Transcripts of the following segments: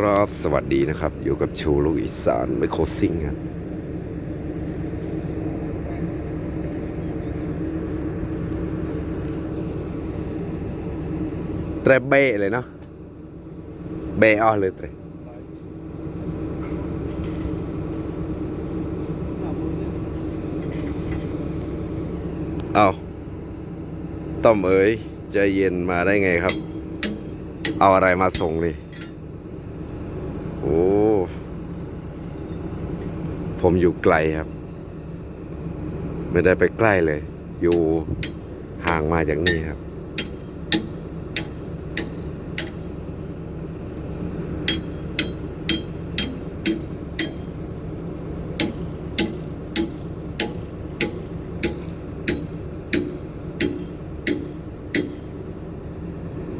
ครับ สวัสดีนะครับ อยู่กับชูลูกอีสานไมโครซิงครับเตรเบ้เลยเนาะเบ้อ้อเลยเตรเอาต้อมเอ๋ยใจเย็นมาได้ไงครับ เอาอะไรมาส่งนี่ โอ้ ผมอยู่ไกลครับ ไม่ได้ไปใกล้เลย อยู่ห่างมาจากนี่ครับ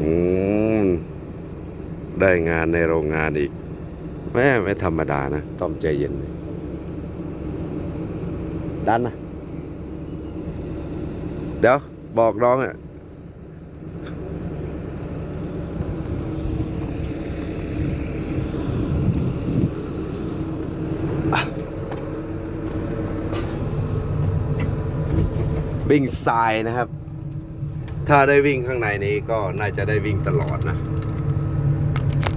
อืมได้งานในโรงงานอีก แม่ไม่ธรรมดานะ ต้อมใจเย็น ดันนะ เดี๋ยว บอกน้องอะวิ่งทรายนะครับ ถ้าได้วิ่งข้างในนี้ก็น่าจะได้วิ่งตลอดนะ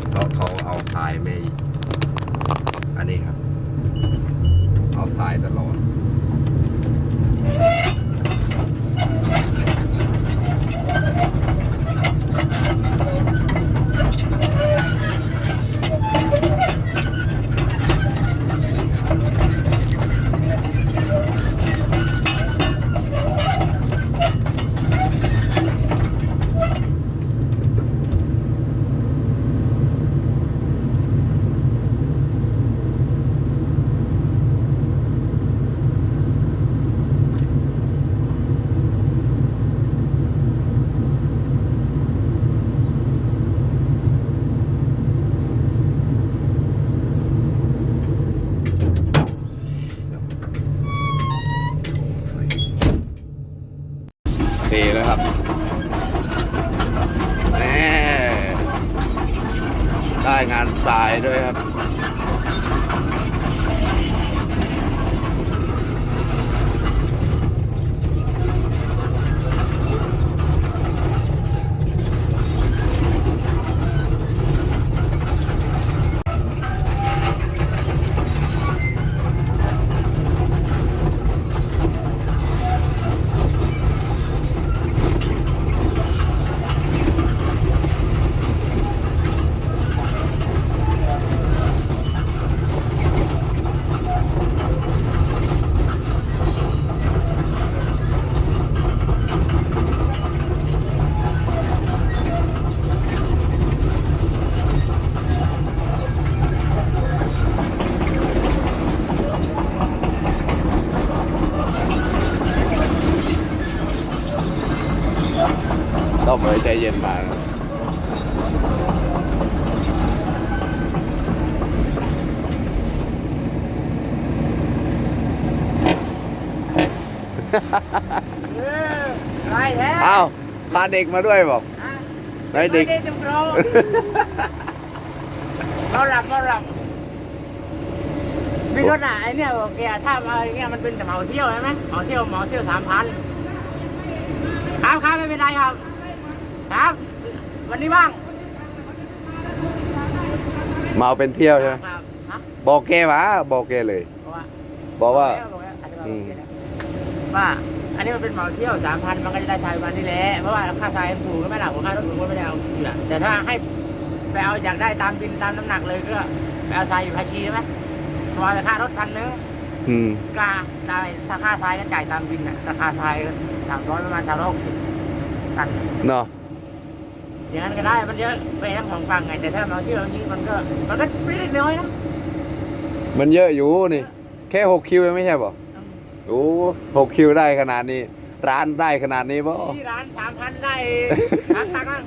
เพราะเขาเอาทรายไม่ นนี้ครับ เอาทรายตลอด เทแล้วครับแน่ได้งานสายด้วยครับ ต้องเลยใจเย็นมากไรแท้อ้าวพาเด็กมาด้วยบอกไหนเด็กไม่ได้จำเราเราหลับเราหลับมีรถอะไอเนี่ยบอกแกถ้ามาไอเนี่ยมันเป็นเหมาเที่ยวใช่ไหมเหมาเที่ยวเหมาเที่ยวสามพันครับครับไม่เป็นไรครับ ครับ วันนี้ว่างมาเอาเป็นเที่ยวใช่ไหมครับฮะบอกแกวะบอกแกเลย เพราะว่าบอกว่า บอกแล้วบอกแล้วอืม ว่า อันนี้มันเป็นเหมาเที่ยวสามพันมันก็จะได้ทรายวันนี้แหละเพราะว่าค่าทรายมันถูกก็ไม่หลักผมค่ารถผมก็ไม่ได้เอาอยู่อะแต่ถ้าให้ไปเอาอยากได้ตามบินตามน้ำหนักเลยก็ไปเอาทรายอยู่ภาชีใช่ไหมพอจะค่ารถพันหนึง อืมก็ได้ค่าทรายก็จ่ายตามบินอะราคาทรายสามร้อยประมาณสามร้อยหกสิบตันเนาะ อย่างนั้นก็ได้มันเยอะไปทั้งสองฝั่งไงแต่ถ้ามาเที่ยวอย่างนี้มันก็มันก็ไม่ได้น้อยนะมันเยอะอยู่นี่ แค่หกคิวยังไม่ใช่บอกโอ้หกคิวได้ขนาดนี้ ร้านได้ขนาดนี้บ่ที่ร้านสามพันได้สามตังค์มั้ง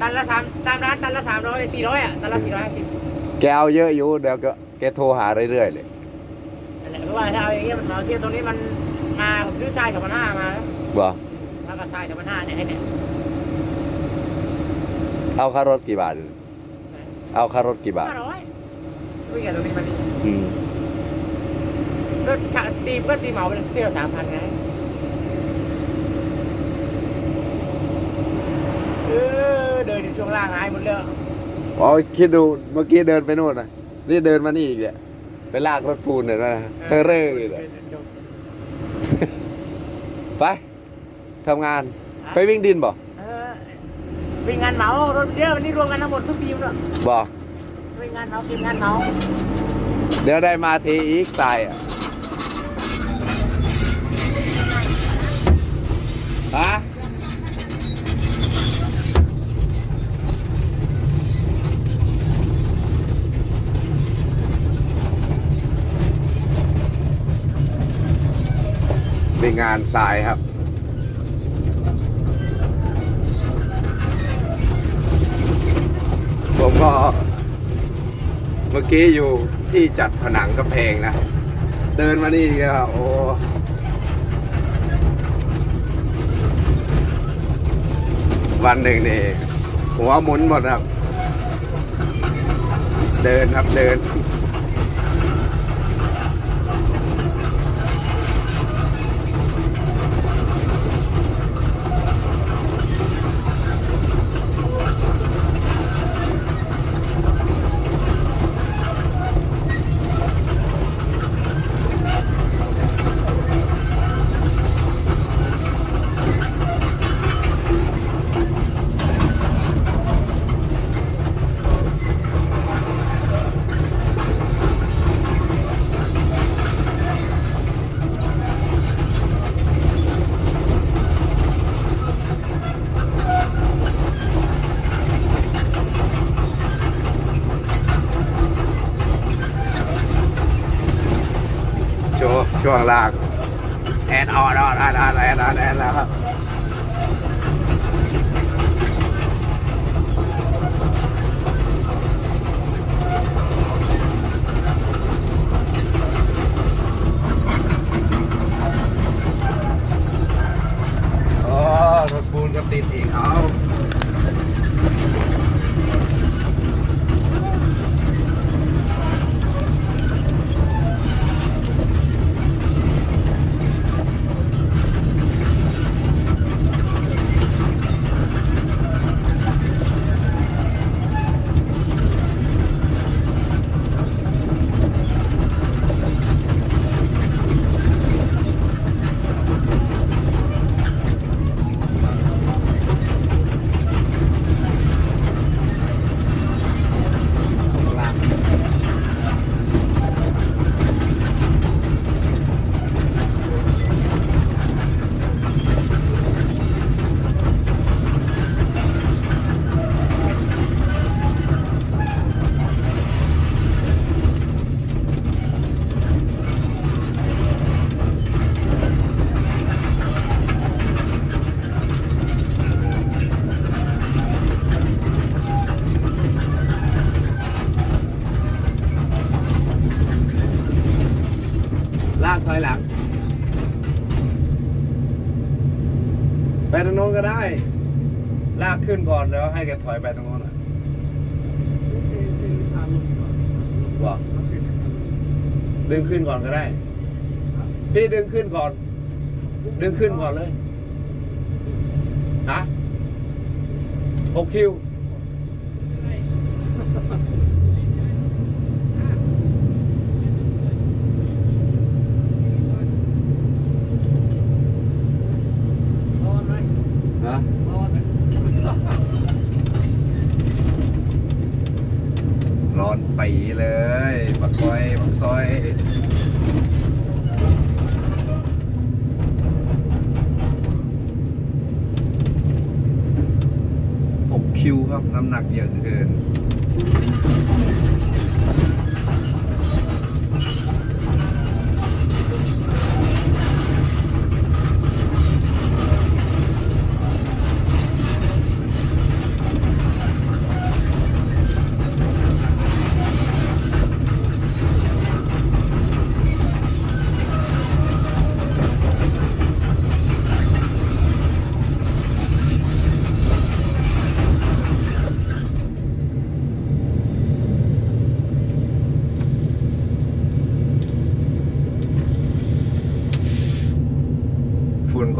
ตันละสามตามร้านตันละสามร้อยสี่ร้อยอะตันละสี่ร้อยห้าสิบแกเอาเยอะอยู่เดี๋ยวก็แกโทรหาเรื่อยๆเลยนั่นแหละเพราะว่าถ้าเอาอย่างเงี้ยมันมาเที่ยวตรงนี้มันมาผมซื้อทรายสองพันห้ามาแล้วบ่แล้วก็ทรายสองพันห้าเนี่ยให้เนี่ย เอาค่ารถกี่บาท เอาค่ารถกี่บาทห้าร้อยวิ่งจากตรงนี้มานี่อืมก็ตีก็ตีเหมาเป็นเที่ยวสามพันไงเออเดินอยู่ช่วงล่างหายหมดเลยอ๋อคิดดูเมื่อกี้เดินไปนู่นนะนี่เดินมานี่อีกเนี่ยไปลากรถปูนเนี่ยนะเธอเร่อยู่เลยไปทำงาน ไปวิ่งดินบ่ เออวิ่งงานเหมารถเยอะวันนี้รวมกันทั้งหมดทุกทีมเลยบ่วิ่งงานเหมากินงานเหมาเดี๋ยวได้มาทีอีกทรายอะฮะเป็นงานทรายครับ ผมก็ เมื่อกี้อยู่ที่จัดผนังกำแพงนะ เดินมานี่ก็โอ้วันหนึ่งนี่หัวหมุนหมดครับ เดินครับเดิน ช่วงล่างแอนออนออนออนออนแอนออนแอนแล้วครับ อ๋อรถปูนก็ติดอีกเอาลากถอยหลัง ไปตรงโน้นก็ได้ ลากขึ้นก่อนแล้วให้แกถอยไปตรงโน้นอะบอกดึงขึ้นก่อนก็ได้ พี่ดึงขึ้นก่อน ดึงขึ้นก่อนเลยนะหกคิว ฮะร้อนปีเลยบักคอยบักซอย หก คิวครับน้ำหนักเยอะเกิน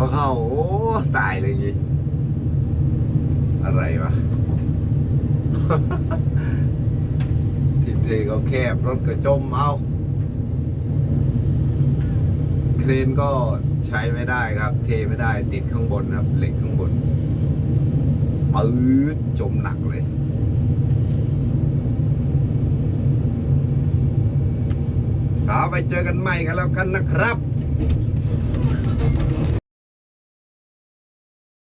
อเข้า โอ้ ตายเลยงี้ อะไรวะ ที่เทก็แคบ รถก็จมเอา เครนก็ใช้ไม่ได้ครับ เทไม่ได้ติดข้างบนครับ เหล็กข้างบนปื๊ดจมหนักเลยเอาไปเจอกันใหม่กันแล้วกันนะครับ